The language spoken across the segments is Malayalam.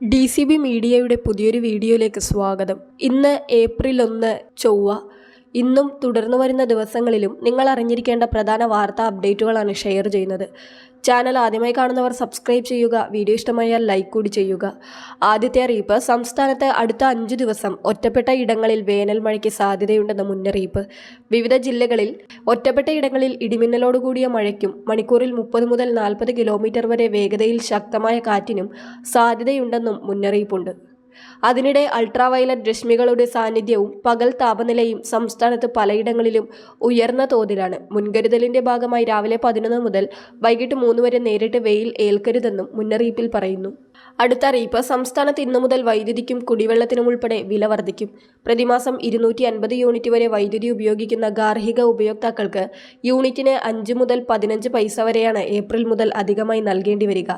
ഡി സി ബി മീഡിയയുടെ പുതിയൊരു വീഡിയോയിലേക്ക് സ്വാഗതം. ഇന്ന് ഏപ്രിൽ ഒന്ന് ചൊവ്വ ഇന്നും തുടർന്നു വരുന്ന ദിവസങ്ങളിലും നിങ്ങൾ അറിഞ്ഞിരിക്കേണ്ട പ്രധാന വാർത്താ അപ്ഡേറ്റുകളാണ് ഷെയർ ചെയ്യുന്നത്. ചാനൽ ആദ്യമായി കാണുന്നവർ സബ്സ്ക്രൈബ് ചെയ്യുക വീഡിയോ ഇഷ്ടമായാൽ ലൈക്ക് കൂടി ചെയ്യുക. ആദ്യത്തെ അറിയിപ്പ് സംസ്ഥാനത്ത് അടുത്ത അഞ്ച് ദിവസം ഒറ്റപ്പെട്ട ഇടങ്ങളിൽ വേനൽ മഴയ്ക്ക് സാധ്യതയുണ്ടെന്ന മുന്നറിയിപ്പ്. വിവിധ ജില്ലകളിൽ ഒറ്റപ്പെട്ട ഇടങ്ങളിൽ ഇടിമിന്നലോടുകൂടിയ മഴയ്ക്കും മണിക്കൂറിൽ മുപ്പത് മുതൽ നാൽപ്പത് കിലോമീറ്റർ വരെ വേഗതയിൽ ശക്തമായ കാറ്റിനും സാധ്യതയുണ്ടെന്നും മുന്നറിയിപ്പുണ്ട്. അതിനിടെ അൾട്രാവയലറ്റ് രശ്മികളുടെ സാന്നിധ്യവും പകൽ താപനിലയും സംസ്ഥാനത്ത് പലയിടങ്ങളിലും ഉയർന്ന തോതിലാണ്. മുൻകരുതലിന്റെ ഭാഗമായി രാവിലെ പതിനൊന്ന് മുതൽ വൈകിട്ട് മൂന്ന് വരെ നേരിട്ട് വെയിൽ ഏൽക്കരുതെന്നും മുന്നറിയിപ്പിൽ പറയുന്നു. അടുത്ത അറിയിപ്പ് സംസ്ഥാനത്ത് ഇന്നു മുതൽ വൈദ്യുതിക്കും കുടിവെള്ളത്തിനും ഉൾപ്പെടെ വില വർദ്ധിക്കും പ്രതിമാസം ഇരുന്നൂറ്റി അൻപത് യൂണിറ്റ് വരെ വൈദ്യുതി ഉപയോഗിക്കുന്ന ഗാർഹിക ഉപയോക്താക്കൾക്ക് യൂണിറ്റിന് അഞ്ച് മുതൽ പതിനഞ്ച് പൈസ വരെയാണ് ഏപ്രിൽ മുതൽ അധികമായി നൽകേണ്ടി വരിക.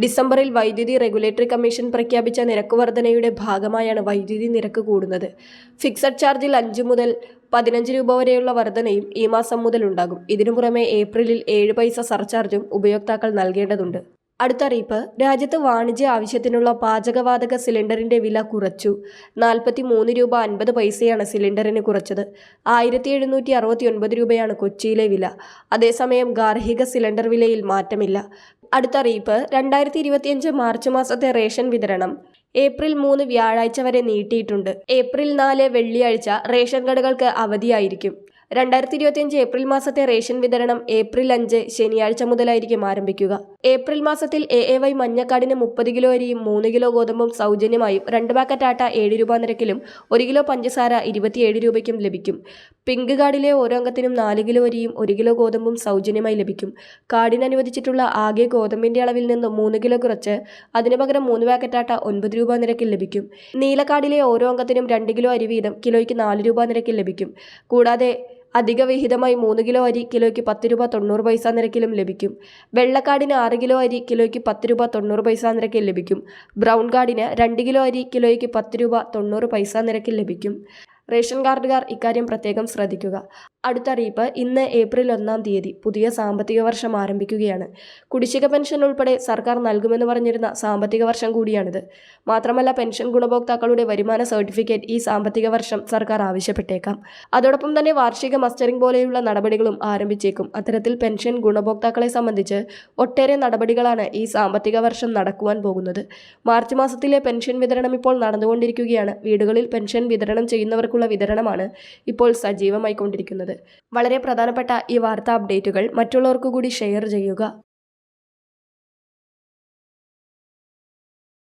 ഡിസംബറിൽ വൈദ്യുതി റെഗുലേറ്ററി കമ്മീഷൻ പ്രഖ്യാപിച്ച നിരക്ക് വർധനയുടെ ഭാഗമായാണ് വൈദ്യുതി നിരക്ക് കൂടുന്നത്. ഫിക്സഡ് ചാർജിൽ അഞ്ച് മുതൽ പതിനഞ്ച് രൂപ വരെയുള്ള വർധനയും ഈ മാസം മുതൽ ഉണ്ടാകും. ഇതിനു പുറമെ ഏപ്രിലിൽ ഏഴ് പൈസ സർചാർജും ഉപയോക്താക്കൾ നൽകേണ്ടതുണ്ട്. അടുത്ത അറിയിപ്പ് രാജ്യത്ത് വാണിജ്യ ആവശ്യത്തിനുള്ള പാചകവാതക സിലിണ്ടറിന്റെ വില കുറച്ചു. നാൽപ്പത്തി മൂന്ന് രൂപ അൻപത് പൈസയാണ് സിലിണ്ടറിന് കുറച്ചത്. ആയിരത്തി എഴുന്നൂറ്റി അറുപത്തി ഒൻപത് രൂപയാണ് കൊച്ചിയിലെ വില. അതേസമയം ഗാർഹിക സിലിണ്ടർ വിലയിൽ മാറ്റമില്ല. അടുത്തറിയിപ്പ്. രണ്ടായിരത്തി ഇരുപത്തിയഞ്ച് മാർച്ച് മാസത്തെ റേഷൻ വിതരണം. ഏപ്രിൽ മൂന്ന് വ്യാഴാഴ്ച വരെ നീട്ടിയിട്ടുണ്ട്. ഏപ്രിൽ നാല് വെള്ളിയാഴ്ച റേഷൻ കടകൾക്ക് അവധിയായിരിക്കും. രണ്ടായിരത്തി ഇരുപത്തിയഞ്ച് ഏപ്രിൽ മാസത്തെ റേഷൻ വിതരണം ഏപ്രിൽ അഞ്ച് ശനിയാഴ്ച മുതലായിരിക്കും ആരംഭിക്കുക. ഏപ്രിൽ മാസത്തിൽ എ എ വൈ മഞ്ഞക്കാടിന് മുപ്പത് കിലോ അരിയും മൂന്ന് കിലോ ഗോതമ്പും സൗജന്യമായും രണ്ട് പാക്കറ്റ് ആട്ട ഏഴ് രൂപ നിരക്കിലും ഒരു കിലോ പഞ്ചസാര ഇരുപത്തിയേഴ് രൂപയ്ക്കും ലഭിക്കും. പിങ്ക് കാർഡിലെ ഓരോ അംഗത്തിനും നാല് കിലോ അരിയും ഒരു കിലോ ഗോതമ്പും സൗജന്യമായി ലഭിക്കും. കാർഡിന് അനുവദിച്ചിട്ടുള്ള ആകെ ഗോതമ്പിന്റെ അളവിൽ നിന്ന് മൂന്ന് കിലോ കുറച്ച് അതിനു പകരം മൂന്ന് പാക്കറ്റ് ആട്ട ഒൻപത് രൂപ നിരക്കിൽ ലഭിക്കും. നീലക്കാർഡിലെ ഓരോ അംഗത്തിനും രണ്ട് കിലോ അരി വീതം കിലോയ്ക്ക് നാല് രൂപ നിരക്കിൽ ലഭിക്കും. കൂടാതെ അധിക വിഹിതമായി മൂന്ന് കിലോ അരി കിലോയ്ക്ക് പത്ത് രൂപ തൊണ്ണൂറ് പൈസ നിരക്കിലും ലഭിക്കും. വെള്ളക്കാടിന് ആറ് കിലോ അരി കിലോയ്ക്ക് പത്ത് രൂപ തൊണ്ണൂറ് പൈസ നിരക്കിൽ ലഭിക്കും. ബ്രൗൺ കാർഡിന് രണ്ട് കിലോ അരി കിലോയ്ക്ക് പത്ത് രൂപ തൊണ്ണൂറ് പൈസ നിരക്കിൽ ലഭിക്കും. റേഷൻ കാർഡുകാർ ഇക്കാര്യം പ്രത്യേകം ശ്രദ്ധിക്കുക. അടുത്തറിയിപ്പ് ഇന്ന് ഏപ്രിൽ ഒന്നാം തീയതി പുതിയ സാമ്പത്തിക വർഷം ആരംഭിക്കുകയാണ്. കുടിശ്ശിക പെൻഷൻ ഉൾപ്പെടെ സർക്കാർ നൽകുമെന്ന് പറഞ്ഞിരുന്ന സാമ്പത്തിക വർഷം കൂടിയാണിത്. മാത്രമല്ല പെൻഷൻ ഗുണഭോക്താക്കളുടെ വരുമാന സർട്ടിഫിക്കറ്റ് ഈ സാമ്പത്തിക വർഷം സർക്കാർ ആവശ്യപ്പെട്ടേക്കാം. അതോടൊപ്പം തന്നെ വാർഷിക മസ്റ്ററിംഗ് പോലെയുള്ള നടപടികളും ആരംഭിച്ചേക്കും. അത്തരത്തിൽ പെൻഷൻ ഗുണഭോക്താക്കളെ സംബന്ധിച്ച് ഒട്ടേറെ നടപടികളാണ് ഈ സാമ്പത്തിക വർഷം നടക്കുവാൻ പോകുന്നത്. മാർച്ച് മാസത്തിലെ പെൻഷൻ വിതരണം ഇപ്പോൾ നടന്നുകൊണ്ടിരിക്കുകയാണ്. വീടുകളിൽ പെൻഷൻ വിതരണം ചെയ്യുന്നവർക്കുള്ള വിതരണമാണ് ഇപ്പോൾ സജീവമായിക്കൊണ്ടിരിക്കുന്നത്. വളരെ പ്രധാനപ്പെട്ട ഈ വാർത്താ അപ്ഡേറ്റുകൾ മറ്റുള്ളവർക്കു കൂടി ഷെയർ ചെയ്യുക.